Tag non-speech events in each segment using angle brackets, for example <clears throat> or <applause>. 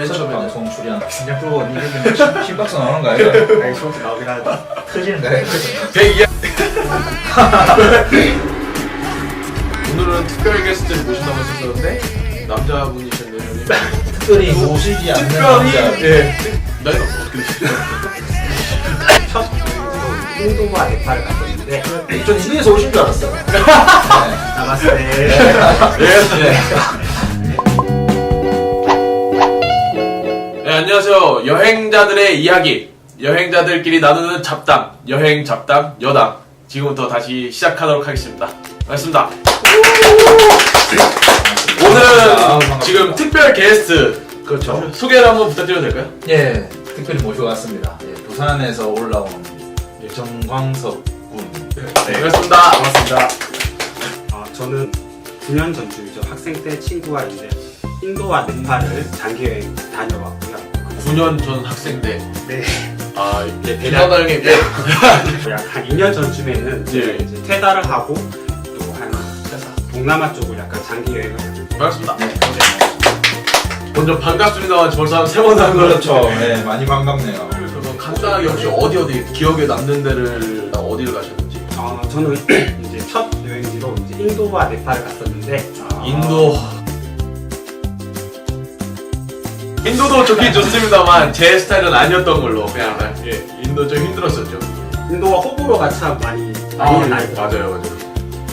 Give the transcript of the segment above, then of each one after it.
맨첫 처음에는. 방송 출연 그냥 그러고 이게 심박수 나오는 거 아니야? 아니 소스 나오긴 하다. 터지는 거야. 102. 오늘은 특별 게스트를 모신다고 했었는데 남자분이셨네요. 형님. 특별히 모시지 않는 특별히 남자. 예. 나이가 어떻게 되시죠? 첫 인도와 네팔을 갔었는데 전 인도에서 오신 줄 알았어. <laughs> 네. 나갔을 때 예. 안녕하세요. 여행자들의 이야기. 여행자들끼리 나누는 잡담. 여행 잡담 여담. 지금부터 다시 시작하도록 하겠습니다. 반갑습니다. 오늘은 지금 특별 게스트 그렇죠. 소개를 한번 부탁드려도 될까요? 예, 특별히 모셔왔습니다. 예, 부산에서 올라온 예, 정광석 군. 네, 반갑습니다. 반갑습니다. 어, 저는 9년 전쯤이죠. 학생 때 친구와 이제 인도와 네팔을 장기 여행 다녀왔고요. 9년 전 학생 때. 네. 아, 예, 비나다 대략 형님. 예. 약한 2년 전쯤에는 예. 이제 이제 퇴사를 하고 또 한 동남아 쪽을 약간 장기 여행을 반갑습니다. 네. 먼저 반갑습니다. 벌써 한 세번 하는 거죠. 그렇죠. 네, 많이 반갑네요. 그럼 간단하게 혹시 어디 어디 기억에 남는 데를 어디를 가셨는지 어, 저는 <clears throat> 이제 첫 여행지로 이제 인도와 네팔을 갔었는데 아. 인도 인도도 좋긴 좋습니다만 제 스타일은 아니었던 걸로 그냥 예 인도 좀 힘들었었죠. 인도와 호불호 가 참 많이 아, 많이 예, 나요. 맞아요 맞아요.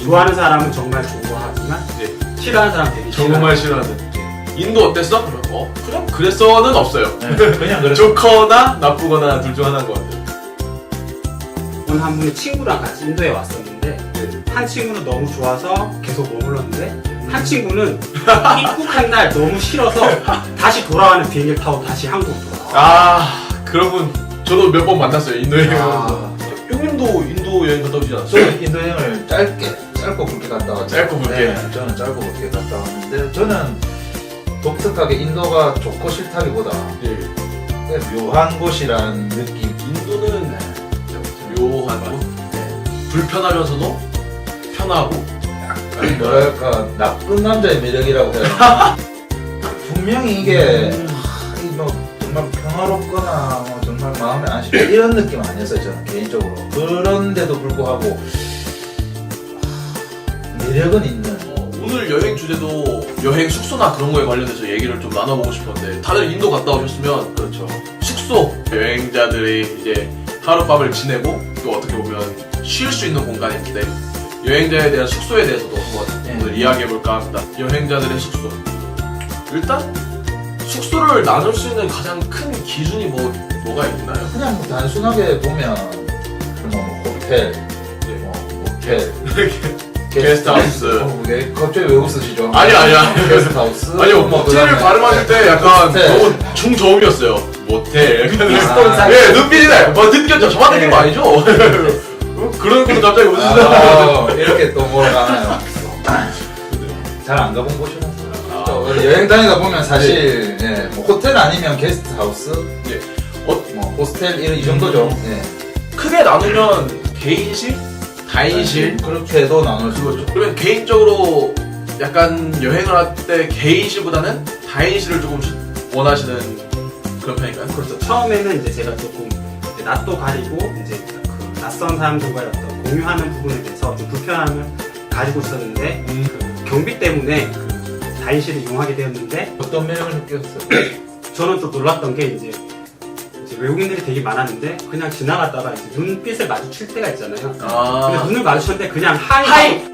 좋아하는 사람은 정말 좋아하지만 예. 싫어하는 사람 되게 정말 싫어하는 인도 어땠어? 그럼 어? 그냥 그랬어는 없어요. 네, 그냥 그렇죠. 좋거나 나쁘거나 둘 중 하나인 것 같아요. 오늘 한 분이 친구랑 같이 인도에 왔었는데 한 친구는 너무 좋아서 계속 머물렀는데 한 친구는 입국한 날 너무 싫어서 다시 돌아가는 비행기 타고 다시 한국 돌아와. 아 그런 분 저도 몇 번 만났어요 인도 여행 아. 형님도 인도 여행 갔다 오시지 않았어요? 저는 인도 여행을 짧게, 짧고 굵게 갔다 왔죠. 짧고 굵게. 네, 저는 짧고 굵게 갔다 왔는데 저는 독특하게 인도가 좋고 싫다기보다 예 그냥 묘한 곳이라는 느낌. 인도는 네. 묘한 곳 네. 불편하면서도 편하고 뭐랄까 나쁜 남자의 매력이라고 해야 되나? <laughs> 분명히 이게 음. 하, 이뭐 정말 평화롭거나 뭐 정말 마음에 안 씹혀 이런 느낌 아니었어요 저는 개인적으로. 그런데도 불구하고 하, 매력은 있는. 어, 오늘 여행 주제도 여행 숙소나 그런 거에 관련해서 얘기를 좀 나눠보고 싶었는데 다들 인도 갔다 오셨으면 그렇죠. 숙소 여행자들이 이제 하룻밤을 지내고 또 어떻게 보면 쉴 수 있는 공간인데 여행자에 대한 숙소에 대해서도 한번 네. 오늘 이야기해볼까 합니다 여행자들의 숙소 일단 숙소를 나눌 수 있는 가장 큰 기준이 뭐, 뭐가 있나요? 그냥 뭐 단순하게 보면 뭐 호텔 네. 뭐 모텔 <laughs> 게스트하우스. 어, 왜 갑자기 왜 웃으시죠? 아니 아니야 게스트하우스 아니요 뭐 그다음에 발음하실 때 약간 호스텔. 너무 중저음이었어요 모텔 아, 예 눈빛이네 뭐 느꼈죠 저만 느낀 거 아니죠? 그런 분 갑자기 웃으시다 아, 이렇게 또 몰아가나요? 잘 안 가본 곳이라서 아. 또 여행 다니다 보면 사실 예, 뭐 호텔 아니면 게스트 하우스 예. 어, 뭐 호스텔 이런 이 정도죠 예. 크게 나누면 개인실? 다인실? 그렇게도 나눌 수 있죠 그러면 개인적으로 약간 여행을 할 때 개인실보다는 다인실을 조금 원하시는 그런 편인가요? 그렇죠. 처음에는 이제 제가 조금 이제 낯도 가리고 이제 그 낯선 사람들과의 어떤 공유하는 부분에 대해서 좀 불편함을 가지고 있었는데 음. 그 경비 때문에 그 다인실을 이용하게 되었는데 어떤 매력을 느꼈어요? <clears throat> 저는 또 놀랐던 게 이제, 이제 외국인들이 되게 많았는데 그냥 지나갔다가 이제 눈빛을 마주칠 때가 있잖아요. 근데 아 눈을 마주쳤는데 그냥 하이, 하이!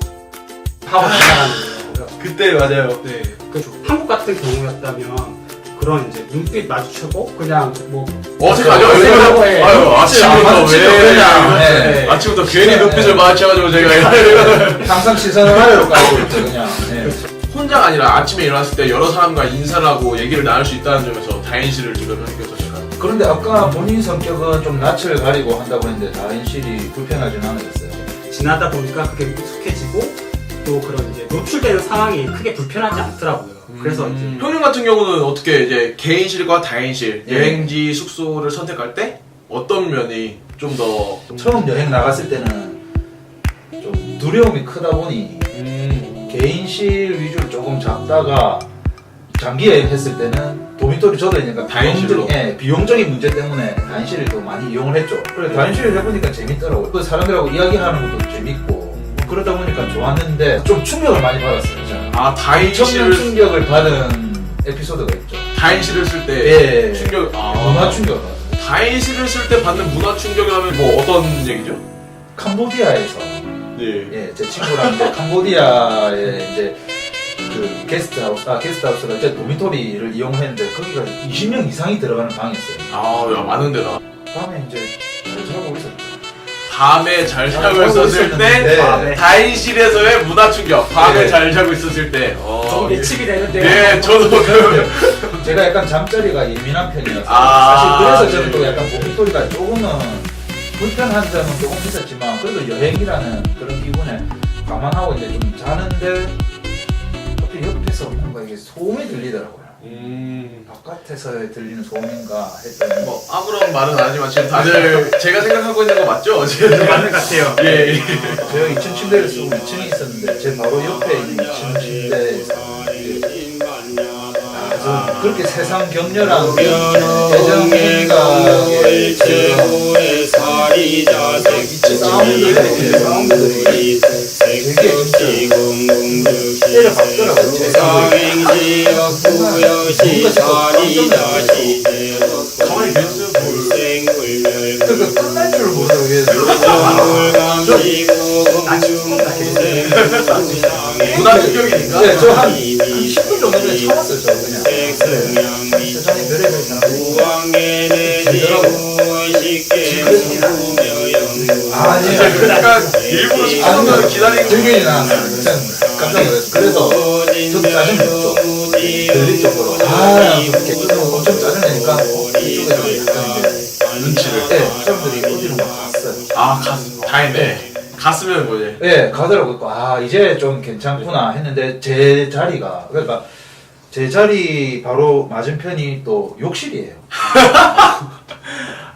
하고 지나가는 거예요. 그때 맞아요 네. 그래서 한국 같은 경우였다면 그런 이제 눈빛 마주치고 그냥 뭐 어색하죠? 어색하고 해. 아유 아침부터 왜 그냥, 네. 네. 아침부터 괜히 네. 눈빛을 마주쳐가지고 제가 항상 시선을 아래로 깔고 있죠 그냥 예. 혼자가 아니라 아침에 일어났을 때 여러 사람과 인사를 하고 얘기를 나눌 수 있다는 점에서 다인실을 지금 느꼈었어요. 그런데 아까 본인 성격은 좀 낯을 가리고 한다고 했는데 다인실이 불편하진 않으셨어요? 지나다 보니까 그게 익숙해지고 또 그런 이제 노출되는 상황이 크게 불편하지 않더라고요. 그래서 이제 음, 형님 같은 경우는 어떻게 이제 개인실과 다인실 예. 여행지 숙소를 선택할 때 어떤 면이 좀 더 처음 여행 나갔을 때는 좀 두려움이 크다 보니 음, 개인실 위주로 조금 잡다가 장기 여행 했을 때는 도미토리 저도 그러니까 다인실로? 비용적, 예, 비용적인 문제 때문에 다인실을 또 많이 이용을 했죠. 그래 다인실을 해보니까 재밌더라고요. 그 사람들하고 이야기하는 것도 재밌고 뭐 그러다 보니까 좋았는데 좀 충격을 많이 받았어요. 저는. 아 엄청난 다인실을 충격을 받은 에피소드가 있죠. 다인실을 쓸때 예. 충격 아 문화 충격을 받았어요. 다인실을 쓸때 받는 문화 충격이라면 뭐 어떤 얘기죠? 캄보디아에서 네. 예, 제 친구랑 이제 캄보디아에 이제 그 게스트하우스, 아 게스트하우스가 이제 도미토리를 이용했는데 거기가 20명 이상이 들어가는 방이었어요. 아야 많은데다. 밤에 이제 잘 자고 있었죠. 밤에 잘 자고 자고 있었을 때 밤에. 다인실에서의 문화 충격. 밤에 네. 잘 자고 있었을 때. 어, 좀 예. 예측이 되는데요. 예, 저도 <laughs> 그 제가 약간 잠자리가 예민한 편이어서 아, 사실 그래서 저는 네. 또 약간 도미토리가 조금은 불편한 점은 조금 있었지만 그래도 여행이라는 그런 기분에 감안하고 이제 좀 자는데 갑자기 옆에서 뭔가 이게 소음이 들리더라고요. 음. 바깥에서 들리는 소음인가 했더니 뭐 아무런 말은 안 하지만 지금 다들 제가 생각하고 있는 거 맞죠? 지금 맞는 것 같아요. 예. 예. 제가 2층 침대를 쓰고 2층에 있었는데 제 바로 옆에 있는 2층 침대에서 아, 그렇게 세상 격렬한 대전 행가의 그런 그러니까 문화 충격이니까. 네, 저한 10분 정도 그냥 참았어요 저 그냥 세상에 별의별 사람이 아 진짜 약간 일부러 기다리고 즐기진 않았어요 그냥 깜짝 놀랐어요 그래서 저도 짜증냈죠 들릴 정도로 아 그렇게 엄청 짜증내니까 이쪽에서 약간 이제 눈치를. 네 사람들이 어디로 막 갔어요 아, 갔, 다행이네. 갔으면 뭐지? 예 가더라고요 아 이제 좀 괜찮구나 했는데 제 자리가 그러니까 제 자리 바로 맞은편이 또 욕실이에요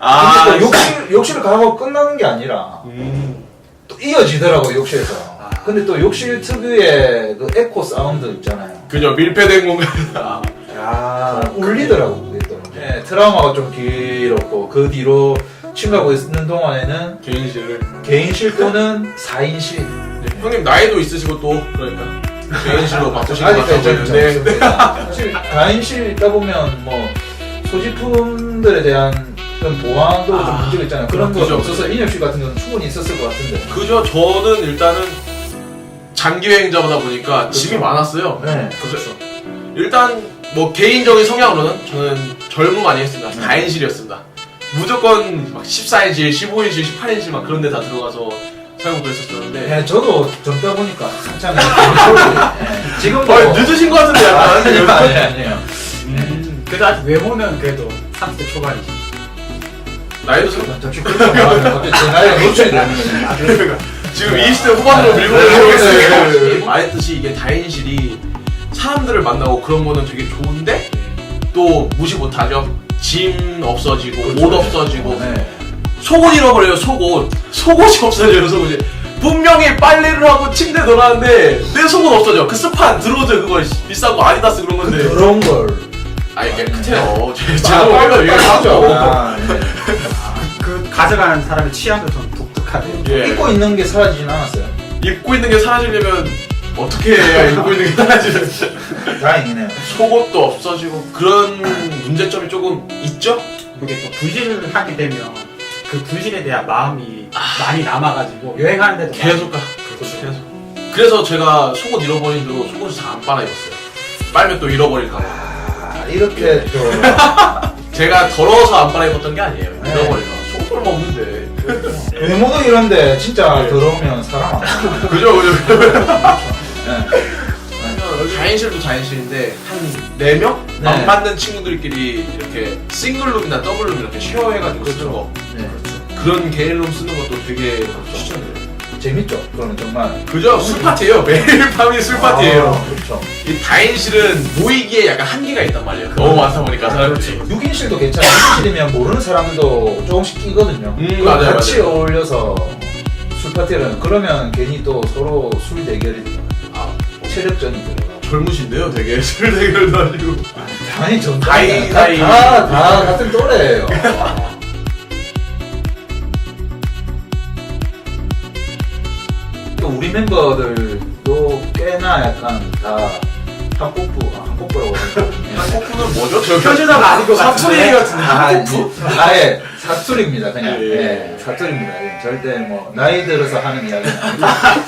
아, 근데 또 욕실, 욕실 가고 끝나는 게 아니라 음. 또 이어지더라고 욕실에서 아. 근데 또 욕실 특유의 그 에코 사운드 있잖아요 그죠, 밀폐된 공간. <laughs> 아, 야 울리더라고 그게 또 예, 트라우마가 좀 길었고 그 뒤로 친구하고 있는 동안에는 개인실을. 개인실 또는 4인실 형님 나이도 있으시고 또, 그러니까. 개인실로 바꾸신 것 아직까지 좀. 젊습니다 사실 4인실 있다 보면 뭐 소지품들에 대한 그런 보안도 좀 아, 문제가 있잖아요 그런 거 그죠, 없어서 인협실 같은 경우는 충분히 있었을 것 같은데 그죠, 저는 일단은 장기 여행자다 보니까 짐이 많았어요. 네 그래서 일단 뭐 개인적인 성향으로는 저는 젊음 많이 했습니다. 네. 4인실이었습니다. 무조건 막 14인실, 15인실, 18인실 막 그런 데 다 들어가서 살고 그랬었는데 네, 저도 젊다 보니까 한참 네, <laughs> 지금도 어, 늦으신 것 같은데 약간 아니에요 아니에요 아니에요 음, 그래도 아직 외모는 그래도 30대 초반이지. 나이도 좀 갑자기 제 나이가 노출이 되는 거예요? 그러니까. 지금 20대 후반으로 밀고 네, 들어오고 네, 네, 있으니까. 네. 말했듯이 이게 다인실이 사람들을 만나고 그런 거는 되게 좋은데 또 무시 못하죠. 짐 없어지고 옷 없어지고. 네. 속옷 잃어버려요 속옷. 속옷이 없어져요 속옷이. 분명히 빨래를 하고 침대 넣어놨는데 내 속옷 없어져. 그 스판 들어오죠 그거. 씨, 비싼 거 아디다스 그런 건데. 그런 걸. 아니 깨끗해요. 제- 아, 제가 오히려 <laughs> 빨리 하죠. 아, 네. 그 가져가는 사람의 취향도 좀 독특하대요. 예. 입고 있는 게 사라지진 않았어요. 입고 있는 게 사라지려면 어떻게 해야 입고 있는 게 사라지는지? 다행이네요. 속옷도 없어지고 그런 문제점이 조금 있죠? 그게 또 분실을 하게 되면 그 분실에 대한 마음이 많이 남아가지고 여행하는데도 계속 가. 계속. 그래서 제가 속옷 잃어버린 뒤로 속옷을 잘 안 빨아 입었어요. 빨면 또 잃어버릴까 봐. 아 이렇게 또 <laughs> 제가 더러워서 안 빨아 입었던 게 아니에요 네. 속옷 얼마 없는데 외모도 이런데 진짜 네. 더러우면 사람 안 <laughs> 나. 그죠 그죠 <laughs> 네. 자인실도 자인실인데 한 4명? 네. 안 맞는 친구들끼리 이렇게 싱글룸이나 더블룸 이렇게 쉐어해가지고 쓰는 거 네. 그런 개인룸 쓰는 것도 되게 추천해요 재밌죠? 그거는 정말 그죠? 술 파티예요. 매일 밤이 술 파티예요. 아, 그렇죠. 이 다인실은 모이기에 약간 한계가 있단 말이에요. 너무 많다 보니까 사람들이. 6인실도 괜찮아요. 6인실이면 모르는 사람들도 조금씩 끼거든요. 음, 맞아요, 같이 맞아요. 어울려서 술 파티를 그러면 괜히 또 서로 술 대결이 아, 체력전이 들어가고 젊으신데요, 되게. <laughs> 술 대결도 아니고. 아니 전 다이, 다, 다이. 다, 다 같은 또래예요. <laughs> 우리 멤버들도 꽤나 약간 다 한국부 아, 한국부라고 하거든요. <laughs> 한국분은 뭐죠? 저 표준어가 것 사투리 같은데? 아, 한국분? 아예 사투리입니다 그냥 예. 예, 사투리입니다 예, 절대 뭐 나이 들어서 하는 이야기는 아니고 <laughs>